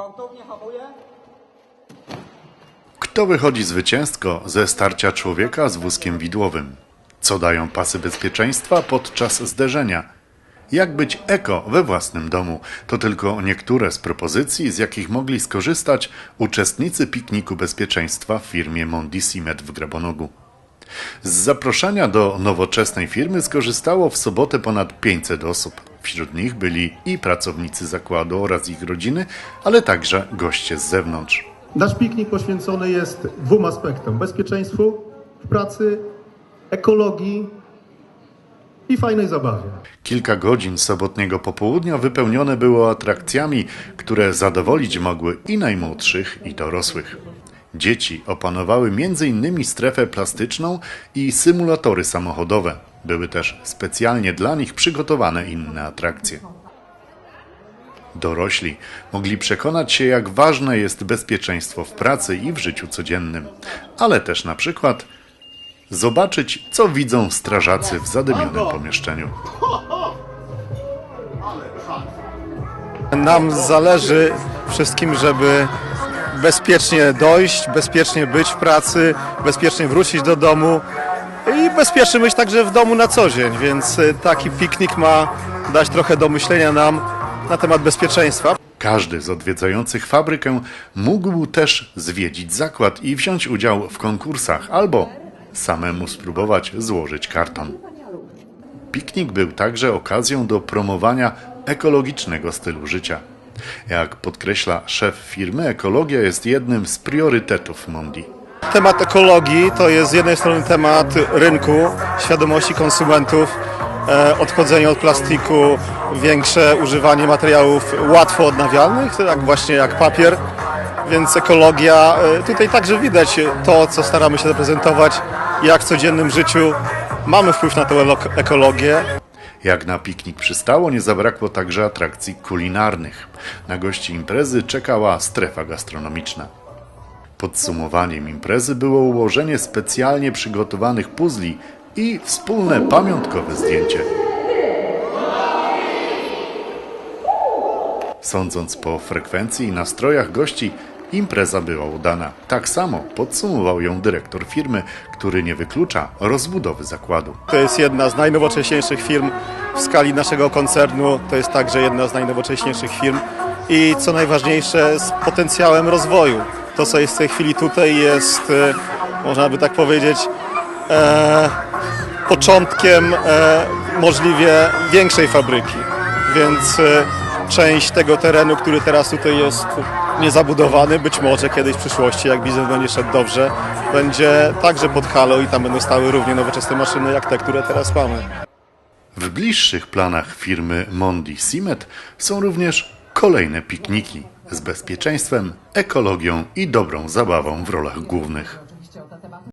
Gwałtownie hamuje. Kto wychodzi zwycięsko ze starcia człowieka z wózkiem widłowym? Co dają pasy bezpieczeństwa podczas zderzenia? Jak być eko we własnym domu? To tylko niektóre z propozycji, z jakich mogli skorzystać uczestnicy pikniku bezpieczeństwa w firmie Mondisimet w Grabonogu. Z zaproszenia do nowoczesnej firmy skorzystało w sobotę ponad 500 osób. Wśród nich byli i pracownicy zakładu oraz ich rodziny, ale także goście z zewnątrz. Nasz piknik poświęcony jest dwóm aspektom: bezpieczeństwu w pracy, ekologii i fajnej zabawie. Kilka godzin sobotniego popołudnia wypełnione było atrakcjami, które zadowolić mogły i najmłodszych, i dorosłych. Dzieci opanowały m.in. strefę plastyczną i symulatory samochodowe. Były też specjalnie dla nich przygotowane inne atrakcje. Dorośli mogli przekonać się, jak ważne jest bezpieczeństwo w pracy i w życiu codziennym, ale też na przykład zobaczyć, co widzą strażacy w zadymionym pomieszczeniu. Nam zależy wszystkim, żeby bezpiecznie dojść, bezpiecznie być w pracy, bezpiecznie wrócić do domu i bezpiecznie być także w domu na co dzień, więc y, taki piknik ma dać trochę do myślenia nam na temat bezpieczeństwa. Każdy z odwiedzających fabrykę mógł też zwiedzić zakład i wziąć udział w konkursach albo samemu spróbować złożyć karton. Piknik był także okazją do promowania ekologicznego stylu życia. Jak podkreśla szef firmy, ekologia jest jednym z priorytetów Mondi. Temat ekologii to jest z jednej strony temat rynku, świadomości konsumentów, e, odchodzenie od plastiku, większe używanie materiałów łatwo odnawialnych, tak właśnie jak papier. Więc ekologia, e, tutaj także widać to, co staramy się zaprezentować, jak w codziennym życiu mamy wpływ na tę ekologię. Jak na piknik przystało, nie zabrakło także atrakcji kulinarnych. Na gości imprezy czekała strefa gastronomiczna. Podsumowaniem imprezy było ułożenie specjalnie przygotowanych puzli i wspólne pamiątkowe zdjęcie. Sądząc po frekwencji i nastrojach gości, impreza była udana. Tak samo podsumował ją dyrektor firmy, który nie wyklucza rozbudowy zakładu. To jest jedna z najnowocześniejszych firm w skali naszego koncernu. To jest także jedna z najnowocześniejszych firm i co najważniejsze z potencjałem rozwoju. To, co jest w tej chwili tutaj jest, e, można by tak powiedzieć, e, początkiem e, możliwie większej fabryki. Więc e, część tego terenu, który teraz tutaj jest niezabudowany, być może kiedyś w przyszłości, jak biznes będzie szedł dobrze, będzie także pod halą i tam będą stały równie nowoczesne maszyny jak te, które teraz mamy. W bliższych planach firmy Mondi Simet są również kolejne pikniki z bezpieczeństwem, ekologią i dobrą zabawą w rolach głównych.